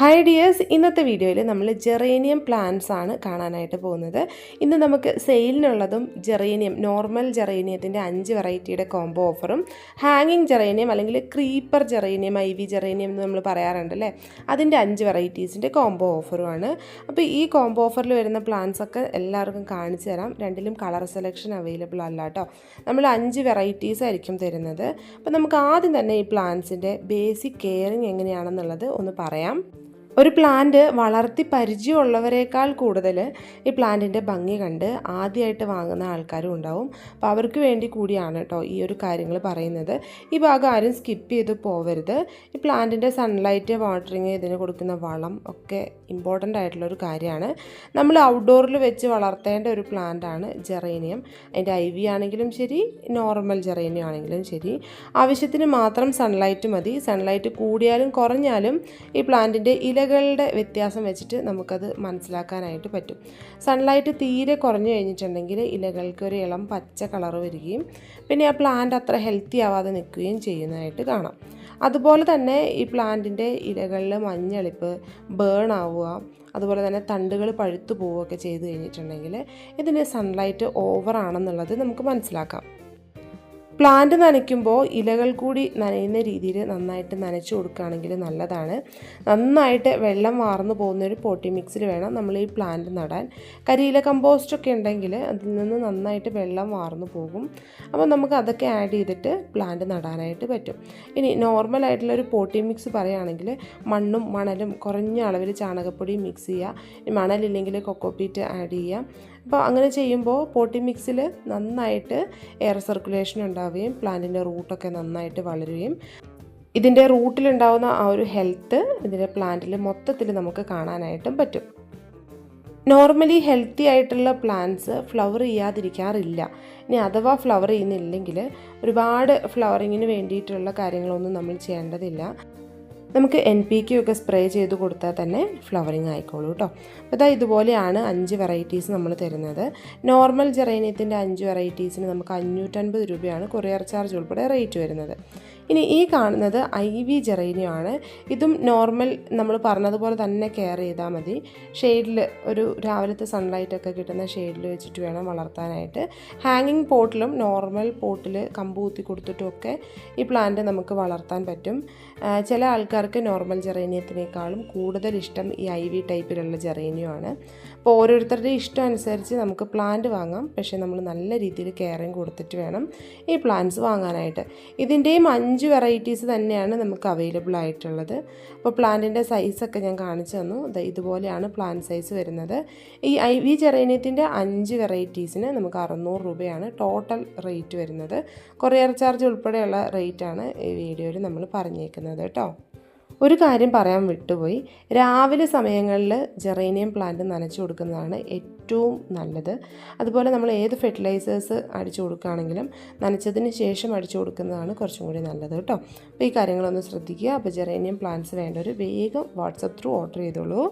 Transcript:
Hi dears ഇന്നത്തെ വീഡിയോയിൽ നമ്മൾ ജെറേനിയം പ്ലാന്റ്സ് ആണ് കാണാനായിട്ട് പോകുന്നത്. ഇന്ന് നമുക്ക് സെയിലിനുള്ളതും ജെറേനിയം നോർമൽ ജെറേനിയത്തിന്റെ അഞ്ച് വെറൈറ്റിയുടെ കോംബോ ഓഫറും ഹാങ്ങിങ് ജെറേനിയം അല്ലെങ്കിൽ creeper geranium I V geranium എന്ന് നമ്മൾ പറയാറുണ്ടല്ലേ അതിന്റെ അഞ്ച് വെറൈറ്റീസിന്റെ കോംബോ ഓഫറുമാണ് അപ്പോൾ ഈ കോംബോ ഓഫറിൽ വരുന്ന പ്ലാന്റ്സ് ഒക്കെ എല്ലാവർക്കും കാണിച്ചു തരാം. രണ്ടിലും കളർ സെലക്ഷൻ അവൈലബിൾ അല്ല കേട്ടോ നമ്മൾ അഞ്ച് വെറൈറ്റീസ് ആയിരിക്കും തരുന്നത്. അപ്പോൾ നമുക്ക് ആദ്യം തന്നെ ഈ പ്ലാന്റ്സിന്റെ ബേസിക് കെയറിങ് എങ്ങനെയാണെന്നുള്ളത് ഒന്ന് പറയാം. ഒരു പ്ലാന്റ് വളർത്തി പരിചയമുള്ളവരെക്കാൾ കൂടുതൽ ഈ പ്ലാന്റിന്റെ ഭംഗി കണ്ട് ആദ്യമായിട്ട് വാങ്ങുന്ന ആൾക്കാരും ഉണ്ടാവും. അപ്പോൾ അവർക്ക് വേണ്ടി കൂടിയാണ് കേട്ടോ ഈ ഒരു കാര്യങ്ങൾ പറയുന്നത്. ഈ ഭാഗം ആരും സ്കിപ്പ് ചെയ്ത് പോവരുത്. ഈ പ്ലാന്റിന്റെ സൺലൈറ്റ് വാട്ടറിങ് ഇതിന് കൊടുക്കുന്ന വളം ഒക്കെ ഇമ്പോർട്ടന്റ് ആയിട്ടുള്ള ഒരു കാര്യമാണ്. നമ്മൾ ഔട്ട്ഡോറിൽ വെച്ച് വളർത്തേണ്ട ഒരു പ്ലാന്റാണ് ജെറേനിയം അതിന്റെ ഐ വി ആണെങ്കിലും ശരി നോർമൽ ജെറേനിയം ആണെങ്കിലും ശരി. ആവശ്യത്തിന് മാത്രം സൺലൈറ്റ് മതി. സൺലൈറ്റ് കൂടിയാലും കുറഞ്ഞാലും ഈ പ്ലാന്റിന്റെ ഇലകളുടെ വ്യത്യാസം വെച്ചിട്ട് നമുക്കത് മനസ്സിലാക്കാനായിട്ട് പറ്റും. സൺലൈറ്റ് തീരെ കുറഞ്ഞു കഴിഞ്ഞിട്ടുണ്ടെങ്കിൽ ഇലകൾക്ക് ഒരു ഇളം പച്ച കളർ വരികയും പിന്നെ ആ പ്ലാന്റ് അത്ര ഹെൽത്തി ആവാതെ നിൽക്കുകയും ചെയ്യുന്നതായിട്ട് കാണാം. അതുപോലെ തന്നെ ഈ പ്ലാന്റിന്റെ ഇലകളിൽ മഞ്ഞളിപ്പ് ബേൺ ആവുക അതുപോലെ തന്നെ തണ്ടുകൾ പഴുത്തു പോവുകയൊക്കെ ചെയ്തു കഴിഞ്ഞിട്ടുണ്ടെങ്കിൽ ഇതിന് സൺലൈറ്റ് ഓവറാണെന്നുള്ളത് നമുക്ക് മനസ്സിലാക്കാം. പ്ലാന്റ് നനയ്ക്കുമ്പോൾ ഇലകൾ കൂടി നനയുന്ന രീതിയിൽ നന്നായിട്ട് നനച്ചു കൊടുക്കുകയാണെങ്കിൽ നല്ലതാണ്. നന്നായിട്ട് വെള്ളം വാർന്നു പോകുന്ന ഒരു പോട്ടി മിക്സിൽ വേണം നമ്മൾ ഈ പ്ലാന്റ് നടാൻ. കരിയില കമ്പോസ്റ്റ് ഒക്കെ ഉണ്ടെങ്കിൽ അതിൽ നിന്ന് നന്നായിട്ട് വെള്ളം വാർന്നു പോകും. അപ്പോൾ നമുക്ക് അതൊക്കെ ആഡ് ചെയ്തിട്ട് പ്ലാന്റ് നടാനായിട്ട് പറ്റും. ഇനി നോർമൽ ആയിട്ടുള്ള ഒരു പോട്ടി മിക്സ് പറയുകയാണെങ്കിൽ മണ്ണും മണലും കുറഞ്ഞ അളവിൽ ചാണകപ്പൊടി മിക്സ് ചെയ്യുക. മണലില്ലെങ്കിൽ കൊക്കോപ്പീറ്റ് ആഡ് ചെയ്യുക. അപ്പോൾ അങ്ങനെ ചെയ്യുമ്പോൾ പോട്ടി മിക്സിൽ നന്നായിട്ട് എയർ സർക്കുലേഷൻ ഉണ്ടാവുകയും പ്ലാന്റിന്റെ റൂട്ടൊക്കെ നന്നായിട്ട് വളരുകയും ഇതിന്റെ റൂട്ടിലുണ്ടാവുന്ന ആ ഒരു ഹെൽത്ത് ഇതിന്റെ പ്ലാന്റിൽ മൊത്തത്തിൽ നമുക്ക് കാണാനായിട്ടും പറ്റും. നോർമലി ഹെൽത്തി ആയിട്ടുള്ള പ്ലാന്റ്സ് ഫ്ലവർ ചെയ്യാതിരിക്കാറില്ല. ഇനി അഥവാ ഫ്ലവർ ചെയ്യുന്നില്ലെങ്കിൽ ഒരുപാട് ഫ്ലവറിങ്ങിന് വേണ്ടിയിട്ടുള്ള കാര്യങ്ങളൊന്നും നമ്മൾ ചെയ്യേണ്ടതില്ല. നമുക്ക് എൻ പി ഒക്കെ സ്പ്രേ ചെയ്ത് കൊടുത്താൽ തന്നെ ഫ്ലവറിങ് ആയിക്കോളൂ കേട്ടോ അപ്പോൾ ഇതാ ഇതുപോലെയാണ് അഞ്ച് വെറൈറ്റീസ് നമ്മൾ തരുന്നത്. നോർമൽ ജെറേനിയത്തിന്റെ അഞ്ച് വെറൈറ്റീസിന് നമുക്ക് അഞ്ഞൂറ്റൻപത് രൂപയാണ് കൊറിയർ ചാർജ് ഉൾപ്പെടെ റേറ്റ് വരുന്നത്. ഇനി ഈ കാണുന്നത് ഐ വി ജെറേനിയമാണ് ഇതും നോർമൽ നമ്മൾ പറഞ്ഞതുപോലെ തന്നെ കെയർ ചെയ്താൽ മതി. ഷെയ്ഡിൽ ഒരു രാവിലത്തെ സൺലൈറ്റൊക്കെ കിട്ടുന്ന ഷെയ്ഡിൽ വെച്ചിട്ട് വേണം വളർത്താനായിട്ട്. ഹാങ്ങിങ് പോട്ടിലും നോർമൽ പോട്ടിൽ കമ്പ് കൊടുത്തിട്ടുമൊക്കെ ഈ പ്ലാന്റ് നമുക്ക് വളർത്താൻ പറ്റും. ചില ആൾക്കാർക്ക് നോർമൽ ജെറേനിയത്തിനേക്കാളും കൂടുതൽ ഇഷ്ടം ഈ ഐ വി ടൈപ്പിലുള്ള ജെറേനിയമാണ്. അപ്പോൾ ഓരോരുത്തരുടെ ഇഷ്ടം അനുസരിച്ച് നമുക്ക് പ്ലാന്റ് വാങ്ങാം. പക്ഷേ നമ്മൾ നല്ല രീതിയിൽ കെയറിങ് കൊടുത്തിട്ട് വേണം ഈ പ്ലാന്റ്സ് വാങ്ങാനായിട്ട്. ഇതിന്റെയും അഞ്ച് വെറൈറ്റീസ് തന്നെയാണ് നമുക്ക് അവൈലബിൾ ആയിട്ടുള്ളത്. അപ്പോൾ പ്ലാന്റിന്റെ സൈസൊക്കെ ഞാൻ കാണിച്ചു തന്നു. ഇതുപോലെയാണ് പ്ലാന്റ് സൈസ് വരുന്നത്. ഈ ഐ വി ജെറേനിയത്തിന്റെ അഞ്ച് വെറൈറ്റീസിന് നമുക്ക് അറുന്നൂറ് രൂപയാണ് ടോട്ടൽ റേറ്റ് വരുന്നത്. കൊറിയർ ചാർജ് ഉൾപ്പെടെയുള്ള റേറ്റാണ് ഈ വീഡിയോയിൽ നമ്മൾ പറഞ്ഞേക്കുന്നത് കേട്ടോ. ഒരു കാര്യം പറയാൻ വിട്ടുപോയി. രാവിലെ സമയങ്ങളിൽ ജെറേനിയം പ്ലാന്റ് നനച്ചു കൊടുക്കുന്നതാണ് ഏറ്റവും നല്ലത്. അതുപോലെ നമ്മൾ ഏത് ഫെർട്ടിലൈസേഴ്സ് അടിച്ചു കൊടുക്കുകയാണെങ്കിലും നനച്ചതിന് ശേഷം അടിച്ചു കൊടുക്കുന്നതാണ് കുറച്ചും കൂടി നല്ലത് കേട്ടോ. അപ്പോൾ ഈ കാര്യങ്ങളൊന്ന് ശ്രദ്ധിക്കുക. അപ്പോൾ ജെറേനിയം പ്ലാന്റ്സ് വേണ്ടവർ വേഗം വാട്സപ്പ് ത്രൂ ഓർഡർ ചെയ്തോളൂ.